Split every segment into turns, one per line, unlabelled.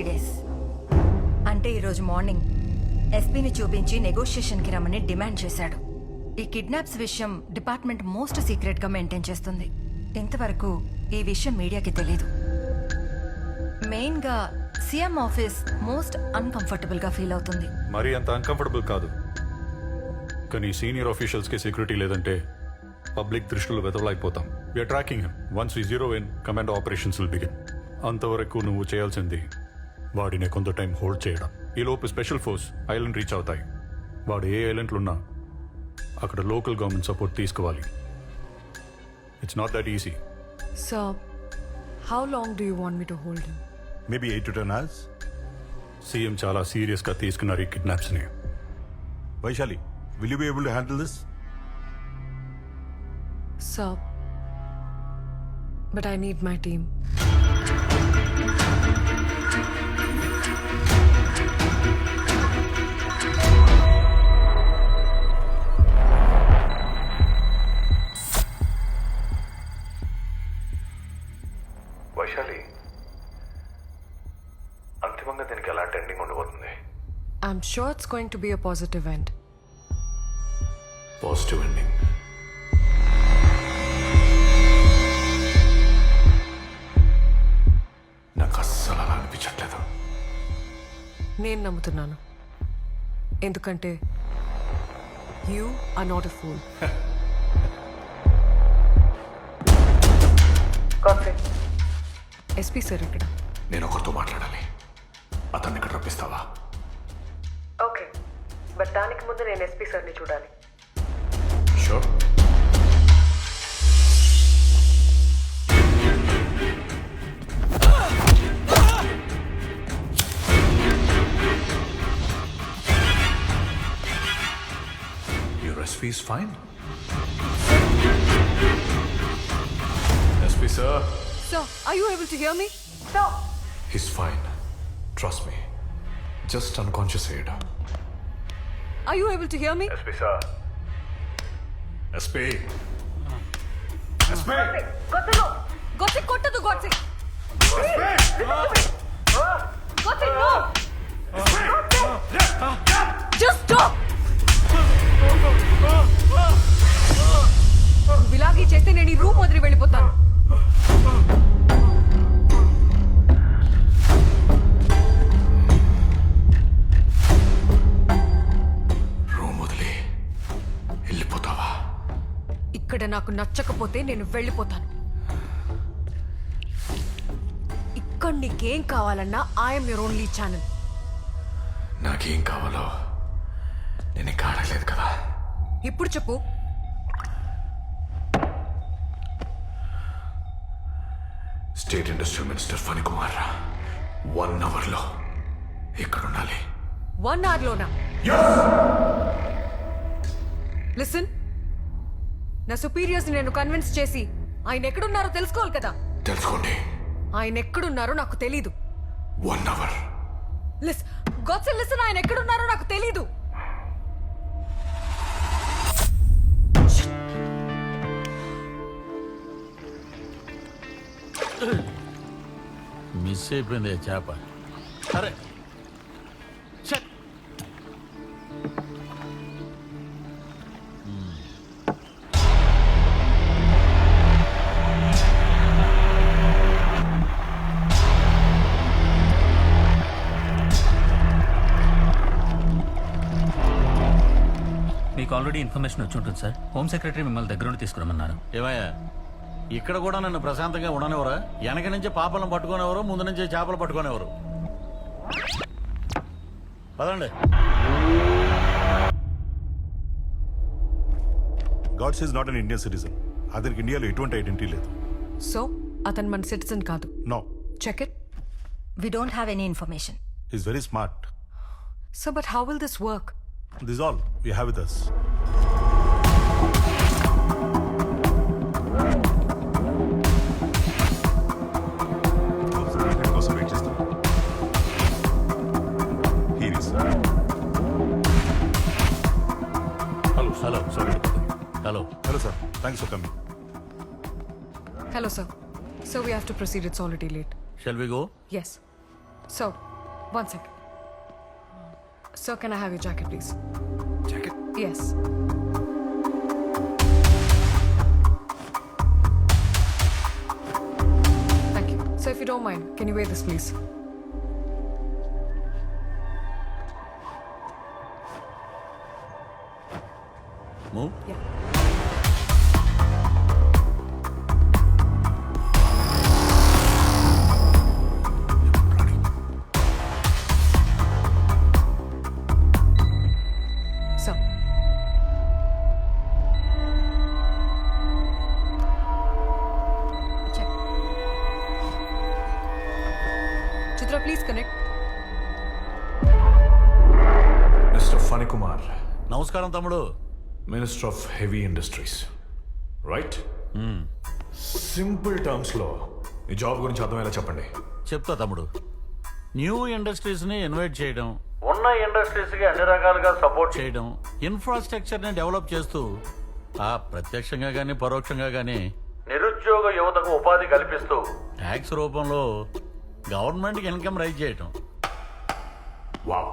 Three days అంటే ఈరోజు morning. ఎస్పీని చూపించి నెగోషియేషన్కి రమ్మని డిమాండ్ చేశాడు. ఈ కిడ్నాప్స్ విషయం డిపార్ట్మెంట్ మోస్ట్ సీక్రెట్గా మెయింటైన్ చేస్తుంది. ఇంతవరకు ఈ విషయం మీడియాకి తెలీదు. మెయిన్గా సీఎం ఆఫీస్ మోస్ట్ అన్కంఫర్టబుల్గా ఫీల్ అవుతుంది.
మరీ అంత అన్కంఫర్టబుల్ కాదు. కానీ సీనియర్ ఆఫీషియల్స్కి సెక్యూరిటీ లేదంటే పబ్లిక్ దృష్టిలో వెతవలైపోతాం we're tracking once we zero in command operations will begin అంతవరకు నువ్వు చేయాల్సింది వాడిని కొంత టైం హోల్డ్ చేయడం ఈలోపు స్పెషల్ ఫోర్స్ ఐలాండ్ రీచ్ అవుతాయి వాడు ఏ ఐలాండ్లు ఉన్నా అక్కడ లోకల్ గవర్నమెంట్ సపోర్ట్ తీసుకోవాలి it's not that easy
Sir, how long do you want me to hold him?
Maybe 8 to 10 hours.
CM చాలా సీరియస్గా తీసుకున్నారు ఈ కిడ్నాప్స్ని
Vaishali, will you be able to handle this?
Sir, but I need my team. I'm sure it's going to be a positive end.
Positive ending నాకు అస్సలు అలా అనిపించట్లేదు.
నేను నమ్ముతున్నాను. ఎందుకంటే you are not a fool SP sir ఇక్కడ.
నేను ఒకరితో మాట్లాడాలి. అతన్ని ఇక్కడ రప్పిస్తావా?
బట్ దానికి ముందు నేను ఎస్పీ సార్ని చూడాలి
sure Your SP is fine. SP sir,
Sir, are you able to hear me?
he's fine. Trust me. Just unconscious aid.
Are you able to hear me?
SP sir. SP. SP.
Gotsi, కొట్టదు Godse Godse no just stop ఇలాగే చేస్తే నేను ఈ room వదిలి వెళ్ళిపోతాను నాకు నచ్చకపోతే నేను వెళ్ళిపోతాను. ఇక్కడ నీకేం కావాలన్నా ఐఎమ్ యువర్ ఓన్లీ ఛానల్
నాకేం కావాలో నేను ఇంకా అడగలేదు కదా.
ఇప్పుడు చెప్పు.
State industrial minister Phani Kumar రా. వన్ అవర్లో ఇక్కడ ఉండాలి
వన్ అవర్ లోనా? లిసన్ నా సుపీరియర్స్ నేను కన్విన్స్ చేసి ఆయన ఎక్కడున్నారో తెలుసుకోవాలి కదా.
తెలుసుకోండి.
ఆయన ఎక్కడున్నారో నాకు తెలీదు.
వన్ అవర్
లిస్ గొత్స లిసన్ ఆయన ఎక్కడున్నారో నాకు తెలీదు.
మిస్ అయిపోయింది చేప. అరే
ఆల్రెడీ ఇన్ఫర్మేషన్ వచ్చి ఉంటుంది సార్. హోమ్ సెక్రటరీ మిమ్మల్ని దగ్గర నుండి తీసుకురమ్మన్నారు.
ఏమయ్యా ఇక్కడ కూడా నన్ను ప్రశాంతంగా ఉండనివరా వెనక నుంచి పాపలను పట్టుకునేవారు ముందు నుంచి చేపలు పట్టుకునేవారు. పదండి.
Godse is not an Indian citizen. అతనికి ఇండియాలో ఎటువంటి ఐడెంటిటీ లేదు.
సో అతను మన సిటిజన్ కాదు.
No. Check it
we don't have
any information is very smart so
but how will this work this all you have with us
Hello, hello sorry
hello
hello sir coming.
Hello, sir. So we have to proceed. It's already late.
Shall we go?
Yes. So, one sec. Sir, can I have your jacket, please? Yes. Thank you. So, if you don't mind, can you wear this, please?
Move
Yeah. Please connect.
Mister Phani Kumar
నమస్కారం తమ్ముడు.
Minister of heavy industries. Right? Simple టర్మ్స్లో ఈ job గురించి అర్థమయ్యేలా చెప్పండి.
చెప్తా తమ్ముడు. New ఇండస్ట్రీస్ని invite చేయడం ఉన్న ఇండస్ట్రీస్కి అన్ని రకాలుగా సపోర్ట్ చేయడం ఇన్ఫ్రాస్ట్రక్చర్ని డెవలప్ చేస్తూ ఆ ప్రత్యక్షంగా గానీ పరోక్షంగా గానీ నిరుద్యోగ యువతకు ఉపాధి కల్పిస్తూ ట్యాక్స్ రూపంలో గవర్నమెంట్కి ఇన్కమ్ రైజ్ చేయటం.
వావ్.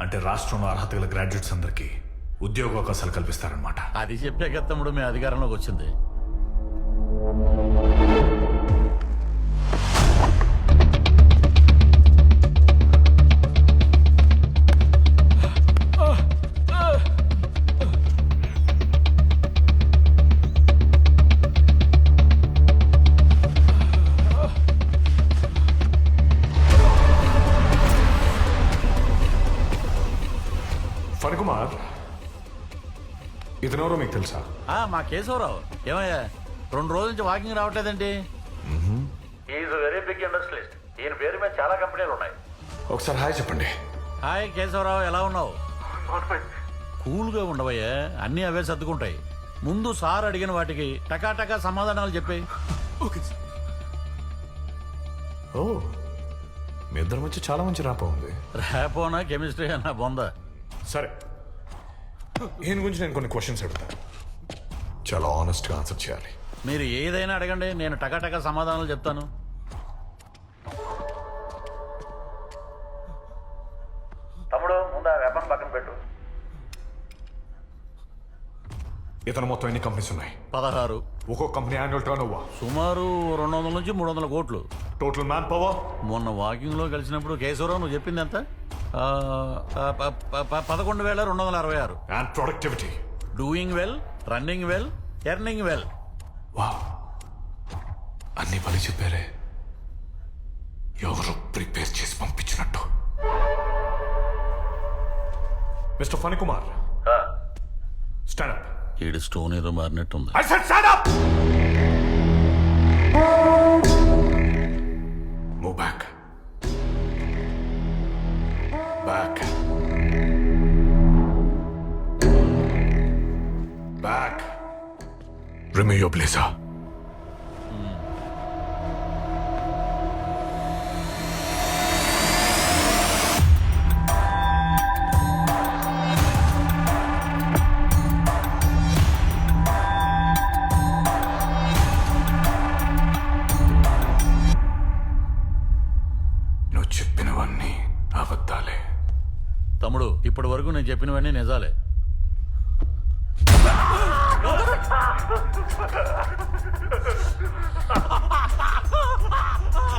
అంటే రాష్ట్రంలో అర్హత గల గ్రాడ్యుయేట్స్ అందరికీ ఉద్యోగ అవకాశాలు కల్పిస్తారనమాట
అది చెప్పే తమ్ముడు మీ అధికారంలోకి వచ్చింది.
ఇతనెవరో మీకు తెలుసా?
ఆ, మా కేశవరావు. ఏమయ్యా రెండు రోజుల నుంచి వాకింగ్ రావట్లేదండి? ఈజ్ వెరీ బిగ్ ఇండస్ట్రియలిస్ట్ ఈయన పేరు మీద చాలా కంపెనీలు ఉన్నాయి.
ఒకసారి హాయ్ చెప్పండి.
హాయ్ కేశవరావు ఎలా ఉన్నావు? కూల్గా ఉండవయ్యా అన్నీ అవే సర్దుకుంటాయి. ముందు సార్ అడిగిన వాటికి టకాటకా సమాధానాలు చెప్పాయి.
ఓ మీ ఇద్దరి మధ్య చాలా మంచి రాప ఉంది.
రేపోనా కెమిస్ట్రీ అన్న బొంద.
సరే ఈయన గురించి నేను కొన్ని క్వశ్చన్స్ అడుగుతాను చాలా ఆనెస్ట్గా ఆన్సర్ చేయాలి.
మీరు ఏదైనా అడగండి నేను టకాటకా సమాధానాలు చెప్తాను. తమ్ముడు ముందు ఆ వెపన్ పక్కన పెట్టు.
ఇతను మొత్తం ఎన్ని కంపెనీస్ ఉన్నాయి?
పదహారు.
ఒక్కో కంపెనీ యాన్యువల్ టర్న్ ఓవర్
సుమారు రెండు వందల నుంచి మూడు వందల కోట్లు.
టోటల్ మ్యాన్ పవర్
మొన్న వాకింగ్లో కలిసినప్పుడు కేశవరావు నువ్వు చెప్పింది ఎంత? పదకొండు వేల రెండు వందల అరవై ఆరు.
And productivity
doing well running well earning well
వా అన్ని పని చెప్పారే. ఎవరు ప్రిపేర్ చేసి పంపించినట్టు? Mister Phani Kumar stand up
ఈడు స్టోన్ ఏదో మారినట్టుంది.
I said stand up! Move back. Back. Back. Remove your blazer. చెప్పినవన్నీ
నిజాలే.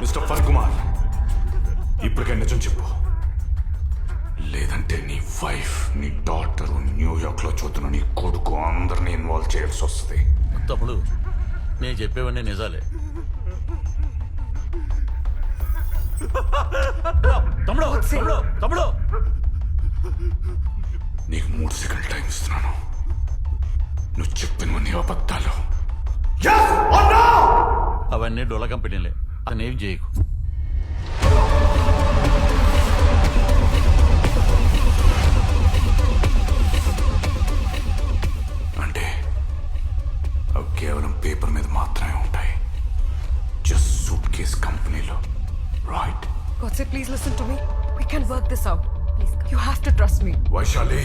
మిస్టర్ ఫన్ కుమార్ ఇప్పటికే నిజం చెప్పు. లేదంటే నీ వైఫ్ నీ డాటర్ న్యూయార్క్లో చూస్తున్న నీ కొడుకు అందరినీ ఇన్వాల్వ్ చేయాల్సి వస్తుంది.
తమ్ముడు నేను చెప్పేవన్నీ నిజాలే. తమ్ముడు తమ్ముడు తమ్ముడు.
నీకు మూడు సెకండ్ టైం ఇస్తున్నాను. నువ్వు చెప్పినవన్నీ అబద్ధాలు.
అవన్నీ డొల కంపెనీలే. అతను ఏం చేయకు.
అంటే అవి కేవలం పేపర్ మీద మాత్రమే ఉంటాయి. జస్ట్ సూట్ కేస్ కంపెనీలో. Right
God say, please listen to me. We can work this out. To trust me.
Vaishali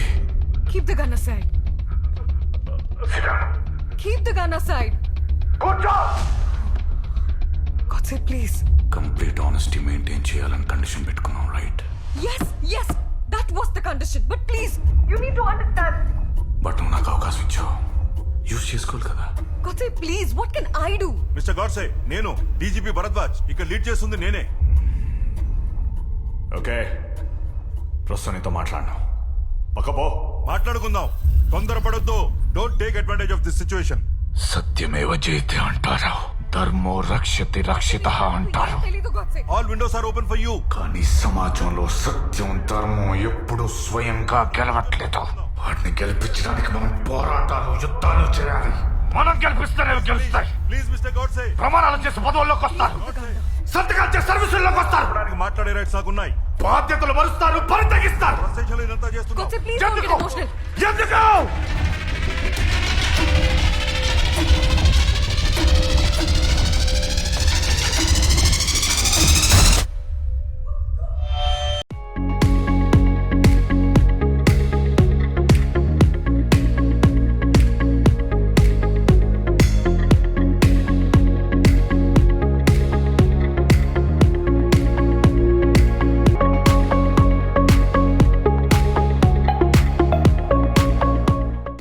Keep the gun aside. Keep the gun aside.
కూర్చో
God Godse, please.
Complete honesty maintain చేయాలని condition పెట్టుకున్నాం right
Yes, yes, that was the condition. But please, you need to understand.
But నువ్వు నాకు అవకాశం ఇచ్చావు use చేసుకోవాలి కదా
Godse, please, what can I do?
Mister Godse నేను డీజీపీ భరద్వాజ్ ఇక్కడ లీడ్ చేస్తుంది నేనే
ఓకే ప్రస్తుతం నీతో మాట్లాడను. పక్కపో
మాట్లాడుకుందాం. తొందరపడొద్దు. Don't take advantage of this situation
సత్యమేవ జయతే అంటారు ధర్మో రక్షతి రక్షిత అంటారు.
All windows are open for you
కానీ సమాజంలో సత్యం ధర్మం ఎప్పుడు స్వయంగా గెలవట్లేదు. వాటిని గెలిపించడానికి మనం పోరాటాలు యుద్ధాలు చేయాలి. మనం గెలిపిస్తేనే గెలుస్తాయి.
ప్లీజ్ మిస్టర్ గాడ్సే
ప్రమాణాలు చేసి పదవుల్లోకి వస్తారు. సంతకాలు చేసి సర్వీసుల్లోకి వస్తారు.
మాట్లాడే రైట్స్ నాకున్నాయి.
బాధ్యతలు మరుస్తారు
పరితగిస్తారు
ఎందుకు?